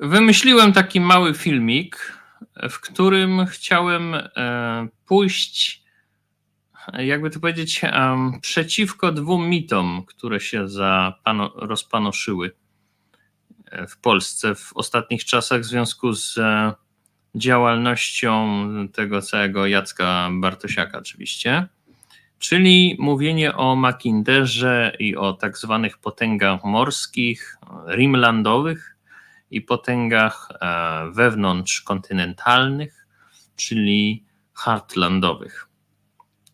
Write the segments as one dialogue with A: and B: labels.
A: Wymyśliłem taki mały filmik, w którym chciałem e, pójść, jakby to powiedzieć, przeciwko dwóm mitom, które się rozpanoszyły e, w Polsce w ostatnich czasach w związku z e, działalnością tego całego Jacka Bartosiaka, oczywiście. Czyli mówienie o Macinderze i o tak zwanych potęgach morskich, rimlandowych i potęgach e, wewnątrzkontynentalnych, czyli heartlandowych.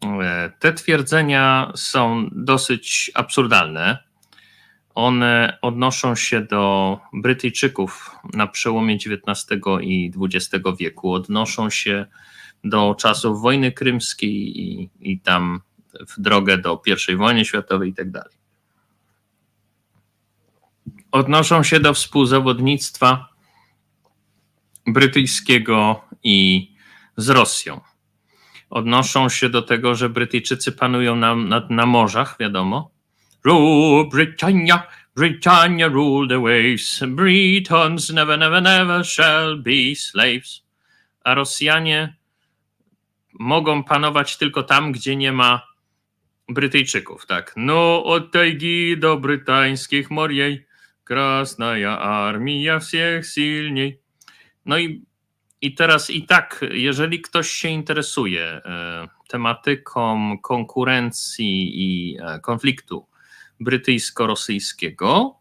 A: E, Te twierdzenia są dosyć absurdalne. One odnoszą się do Brytyjczyków na przełomie XIX i XX wieku, odnoszą się do czasów wojny krymskiej i, i tam w drogę do I wojny światowej i tak. Odnoszą się do współzawodnictwa brytyjskiego i z Rosją. Odnoszą się do tego, że Brytyjczycy panują na, na, na morzach, wiadomo. Rule Britannia, Britannia rule the waves. Britons never, never, never shall be slaves. A Rosjanie mogą panować tylko tam, gdzie nie ma Brytyjczyków, tak. No, od tajgi do brytańskich moriej, krasnaja armia всех silniej. No i, i teraz i tak, jeżeli ktoś się interesuje e, tematyką konkurencji i e, konfliktu brytyjsko-rosyjskiego,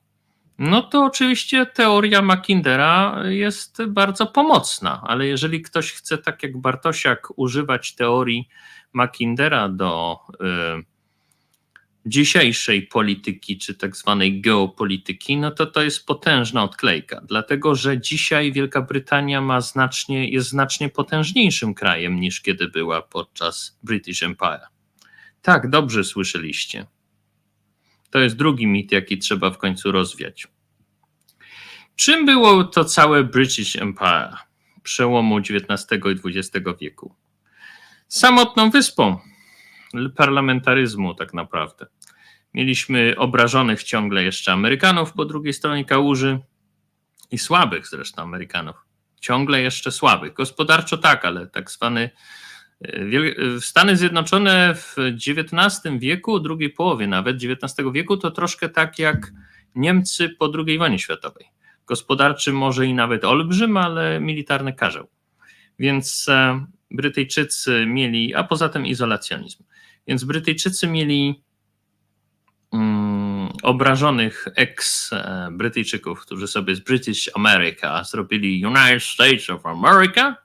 A: no to oczywiście teoria Mackindera jest bardzo pomocna, ale jeżeli ktoś chce, tak jak Bartosiak, używać teorii Mackindera do y, dzisiejszej polityki, czy tak zwanej geopolityki, no to to jest potężna odklejka, dlatego że dzisiaj Wielka Brytania ma znacznie, jest znacznie potężniejszym krajem niż kiedy była podczas British Empire. Tak, dobrze słyszeliście. To jest drugi mit, jaki trzeba w końcu rozwiać. Czym było to całe British Empire przełomu XIX i XX wieku? Samotną wyspą parlamentaryzmu, tak naprawdę. Mieliśmy obrażonych ciągle jeszcze Amerykanów po drugiej stronie kałuży i słabych zresztą Amerykanów. Ciągle jeszcze słabych. Gospodarczo tak, ale tak zwany e, Wiel- Stany Zjednoczone w XIX wieku, drugiej połowie nawet XIX wieku, to troszkę tak jak Niemcy po II wojnie światowej. Gospodarczy może i nawet olbrzym, ale militarny karzeł. Więc e, Brytyjczycy mieli, a poza tym izolacjonizm. Więc Brytyjczycy mieli mm, obrażonych ex-Brytyjczyków, którzy sobie z British America zrobili United States of America.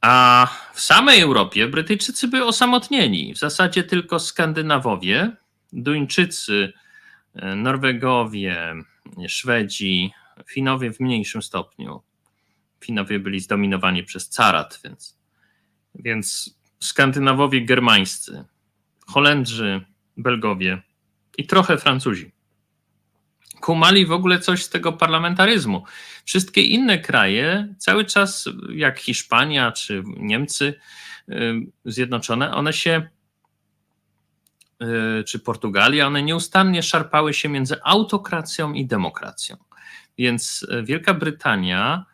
A: A w samej Europie Brytyjczycy byli osamotnieni. W zasadzie tylko Skandynawowie, Duńczycy, e, Norwegowie, Szwedzi, Finowie w mniejszym stopniu. Finowie byli zdominowani przez carat, więc, więc Skandynawowie germańscy, Holendrzy, Belgowie i trochę Francuzi. Kumali w ogóle coś z tego parlamentaryzmu. Wszystkie inne kraje, cały czas jak Hiszpania czy Niemcy y, zjednoczone, one się, y, czy Portugalia, one nieustannie szarpały się między autokracją i demokracją. Więc Wielka Brytania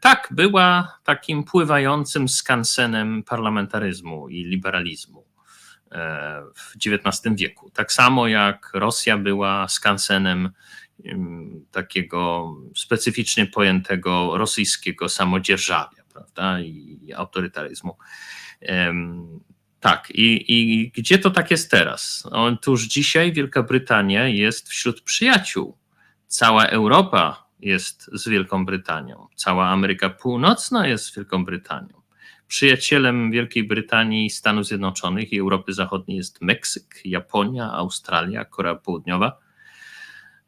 A: tak, była takim pływającym skansenem parlamentaryzmu i liberalizmu e, w XIX wieku. Tak samo jak Rosja była skansenem takiego specyficznie pojętego rosyjskiego samodzierżawia prawda, i autorytaryzmu. Tak, i, i gdzie to tak jest teraz? Otóż dzisiaj Wielka Brytania jest wśród przyjaciół. Cała Europa jest z Wielką Brytanią. Cała Ameryka Północna jest z Wielką Brytanią. Przyjacielem Wielkiej Brytanii, Stanów Zjednoczonych i Europy Zachodniej jest Meksyk, Japonia, Australia, Korea Południowa.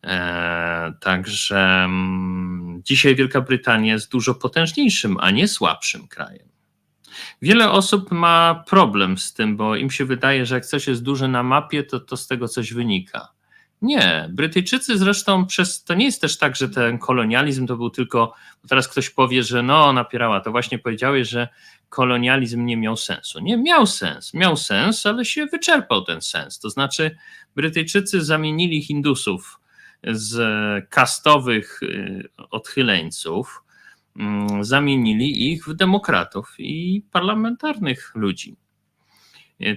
A: Eee, także mm, dzisiaj Wielka Brytania jest dużo potężniejszym, a nie słabszym krajem. Wiele osób ma problem z tym, bo im się wydaje, że jak coś jest duże na mapie, to, to z tego coś wynika. Nie, Brytyjczycy zresztą przez, to nie jest też tak, że ten kolonializm to był tylko, bo teraz ktoś powie, że no napierała, to właśnie powiedziałeś, że kolonializm nie miał sensu. Nie, miał sens, miał sens, ale się wyczerpał ten sens. To znaczy Brytyjczycy zamienili Hindusów z kastowych y, odchyleńców mm, zamienili ich w demokratów i parlamentarnych ludzi.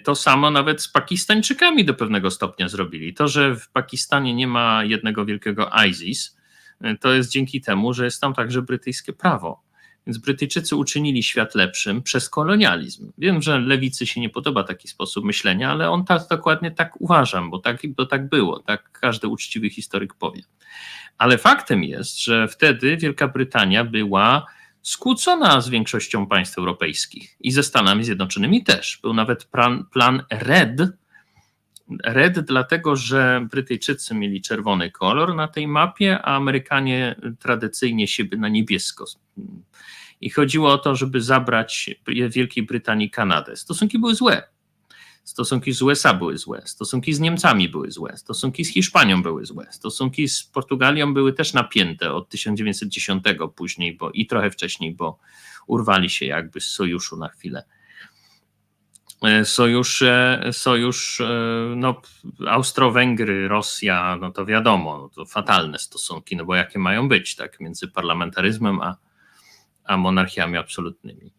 A: To samo nawet z Pakistańczykami do pewnego stopnia zrobili. To, że w Pakistanie nie ma jednego wielkiego ISIS, y, to jest dzięki temu, że jest tam także brytyjskie prawo. Więc Brytyjczycy uczynili świat lepszym przez kolonializm. Wiem, że lewicy się nie podoba taki sposób myślenia, ale on tak dokładnie tak uważam, bo tak, bo tak było, tak każdy uczciwy historyk powie. Ale faktem jest, że wtedy Wielka Brytania była skłócona z większością państw europejskich i ze Stanami Zjednoczonymi też. Był nawet plan, plan RED. RED dlatego, że Brytyjczycy mieli czerwony kolor na tej mapie, a Amerykanie tradycyjnie siebie na niebiesko. I chodziło o to, żeby zabrać Wielkiej Brytanii Kanadę. Stosunki były złe. Stosunki z USA były złe, stosunki z Niemcami były złe, stosunki z Hiszpanią były złe, stosunki z Portugalią były też napięte od 1910 później, bo i trochę wcześniej, bo urwali się jakby z sojuszu na chwilę. E, Sojusz, e, sojusz e, no, Austro-Węgry, Rosja, no to wiadomo, no to fatalne stosunki, no bo jakie mają być, tak, między parlamentaryzmem a, a monarchiami absolutnymi.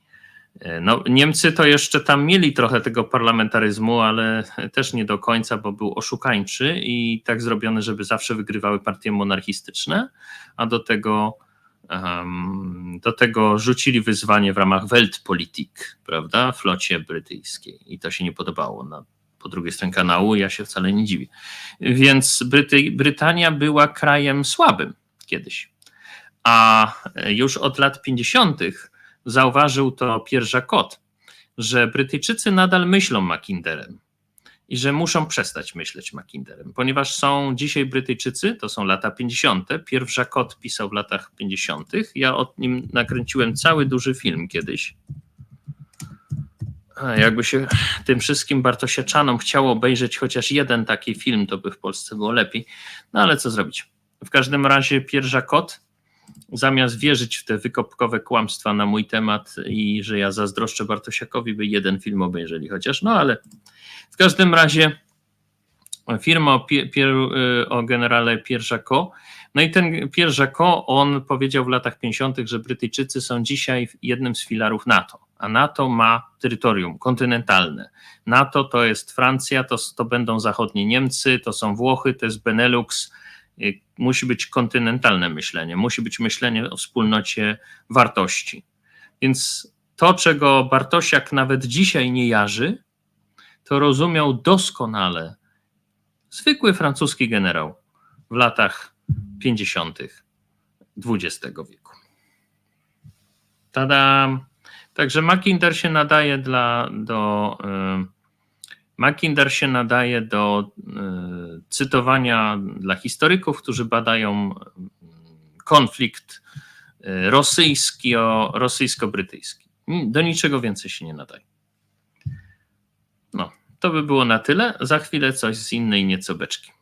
A: No, Niemcy to jeszcze tam mieli trochę tego parlamentaryzmu, ale też nie do końca, bo był oszukańczy i tak zrobiony, żeby zawsze wygrywały partie monarchistyczne, a do tego, um, do tego rzucili wyzwanie w ramach Weltpolitik, prawda, flocie brytyjskiej i to się nie podobało na, po drugiej stronie kanału, ja się wcale nie dziwię. Więc Bryty, Brytania była krajem słabym kiedyś, a już od lat 50 zauważył to Pierre Jacot, że Brytyjczycy nadal myślą Mackinderem i że muszą przestać myśleć Mackinderem, ponieważ są dzisiaj Brytyjczycy, to są lata 50. Pierre Jacot pisał w latach 50. Ja o nim nakręciłem cały duży film kiedyś. A jakby się tym wszystkim Bartosiaczanom chciało obejrzeć chociaż jeden taki film, to by w Polsce było lepiej. No ale co zrobić? W każdym razie Pierre Jacot zamiast wierzyć w te wykopkowe kłamstwa na mój temat i że ja zazdroszczę Bartosiakowi, by jeden film obejrzeli chociaż, no ale w każdym razie firma o, Pier, o generale Pierre Jacot, no i ten Pierre Jacot, on powiedział w latach 50., że Brytyjczycy są dzisiaj jednym z filarów NATO, a NATO ma terytorium kontynentalne. NATO to jest Francja, to, to będą zachodnie Niemcy, to są Włochy, to jest Benelux, musi być kontynentalne myślenie, musi być myślenie o wspólnocie wartości. Więc to, czego Bartosiak nawet dzisiaj nie jarzy, to rozumiał doskonale zwykły francuski generał w latach 50. XX wieku. Tada! Także Mackinder się nadaje dla, do. Yy, Mackinder się nadaje do y, cytowania dla historyków, którzy badają konflikt rosyjski, rosyjsko-brytyjski. Do niczego więcej się nie nadaje. No, to by było na tyle. Za chwilę coś z innej nieco beczki.